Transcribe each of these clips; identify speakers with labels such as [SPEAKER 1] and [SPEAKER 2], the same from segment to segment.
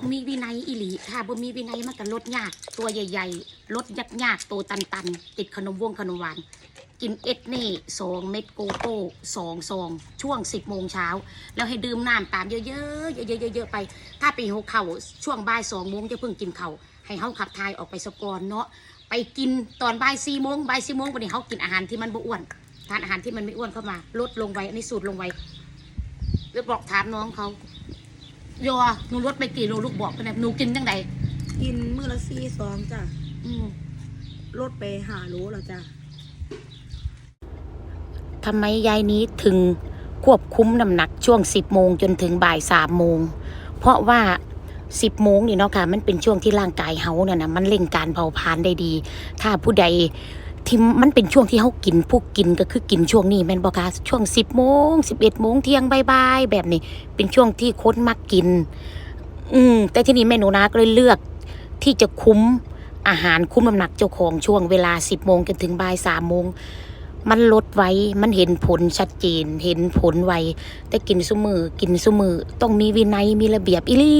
[SPEAKER 1] ต้องมีวินัยอิหลีถ้าบ่มีวินัยมันก็ลดยากตัวใหญ่ๆลดยากยากตัวตันๆติดขนมวงขนมหวาน กินเอ็ดเน่สองเม็ดโกโก้สองซองช่วงสิบโมงเช้า แล้วให้ดื่มน้ำตามเยอะๆเยอะๆเยอะๆไป ถ้าไปหกเข่าช่วงบ่ายสองโมงจะเพิ่งกินเข่าให้เฮาขับทายออกไปสกอนเนาะไปกินตอนบ่ายสี่โมงบ่ายสี่โมงวันนี้เฮากินอาหารที่มันบ่อ้วนทานอาหารที่มันไม่อ้วนเข้ามา ลดลงไว้อันนี้สูตรลงไว้เดี๋ยวบอกถามน้องเขา โยหนูลดไปกี่โลลูกบอกกันนะหนูกินยังไง
[SPEAKER 2] กินมื้อละสี่ซองจ้ะ
[SPEAKER 1] อืม
[SPEAKER 2] ลดไปหาโลแล้วจ้ะ
[SPEAKER 1] ทำไมยายนี้ถึงควบคุมน้ำหนักช่วง 10 โมงจนถึงบ่าย3โมง เพราะว่า 10 โมงนี่เนาะค่ะ มันเป็นช่วงที่ร่างกายเฮาเนี่ยนะมันเร่งการเผาผลาญได้ดี ถ้าผู้ใด ที่มันเป็นช่วงที่เฮากินผู้กินก็คือกินช่วงนี้แม่นบ่คะช่วง10โมง11โมงเที่ยงบ่ายๆแบบนี้ เป็นช่วงที่คนมักกิน อืม แต่ที่นี่แม่หนูนาก็เลยเลือก ที่จะคุ้มอาหารคุ้มน้ำหนักเจ้าของช่วงเวลา10โมงจนถึงบ่าย3โมงมันลดไว้ มันเห็นผลชัดเจน เห็นผลไว แต่กินซุมือ กินซุมือ ต้องมีวินัย มีระเบียบอีหลี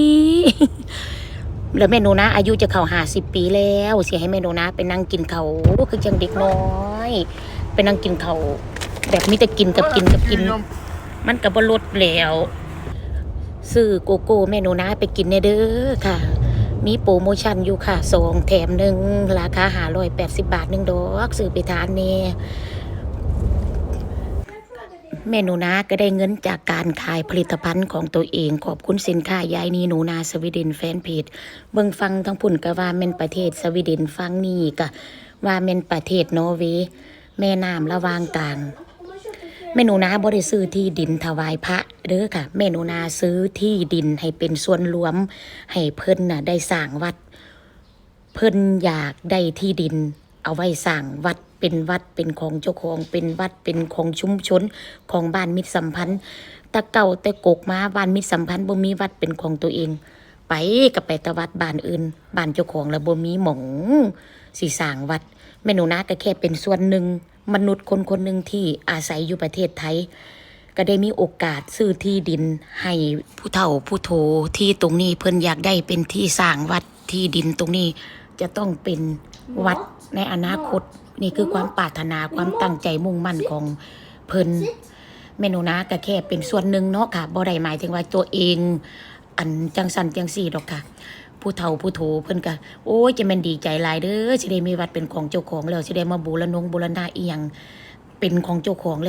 [SPEAKER 1] แล้วแม่หนูนะ อายุจะเข้าหาสิบปีแล้ว เสียให้แม่หนูนะไปนั่งกินเขาวคือจังเด็กน้อยไปนั่งกินเขาวแบบมีแต่กินกับกินกับกิน มันกับบลดแล้วซื้อโกโก้แม่หนูนะไปกินเนเด้อค่ะ มีโปรโมชั่นอยู่ค่ะสองแถมหนึ่งราคาหาร้อยแปดสิบบาทหนึ่งดอกซื้อไปทานเน่ แม่หนูนาก็ได้เงินจากการขายผลิตภัณฑ์ของตัวเอง ขอบคุณสินค้ายายนีหนูนาสวีเดนแฟนเพจเบิ่งฟังทั้งพุ่นก็ว่าแม่นประเทศสวีเดนฟังนี่ก็ว่าแม่นประเทศนอร์เวย์แม่น้ำระวางกลางแม่หนูนาบ่ได้ซื้อที่ดินถวายพระเด้อค่ะแม่หนูนาซื้อที่ดินให้เป็นส่วนรวม ให้เพิ่นน่ะได้สร้างวัด เพิ่นอยากได้ที่ดิน เอาไว้สร้างวัด เป็นวัดเป็นของเจ้าของ เป็นวัดเป็นของชุมชนของบ้านมิตรสัมพันธ์ตะเก่าแต่กกมาบ้านมิตรสัมพันธ์บ่มีวัดเป็นของตัวเอง ไปกับไปตะวัดบ้านอื่นบ้านเจ้าของแล้วบ่มีหมองสิสร้างวัดแม่หนูนาก็แค่เป็นส่วนหนึ่งมนุษย์คนคนหนึ่งที่อาศัยอยู่ประเทศไทย ก็ได้มีโอกาสซื้อที่ดินให้ผู้เฒ่าผู้โทที่ตรงนี้เพิ่นอยากได้เป็นที่สร้างวัดที่ดินตรงนี้จะต้องเป็น วัดในอนาคต นี่คือความปรารถนาความตั้งใจมุ่งมั่นของเพิ่นเมนูนะก็แค่เป็นส่วนหนึ่งเนาะค่ะบ่ได้หมายถึงว่าตัวเอง อันจังสันจังสี่ดอกค่ะ ผู้เฒ่าผู้โถเพิ่นก็โอ้ยจะแม่นดีใจหลายเด้อสิได้มีวัดเป็นของเจ้าของแล้วสิได้มาบูรณงบูรณะอีหยังเป็นของเจ้าของแล้ว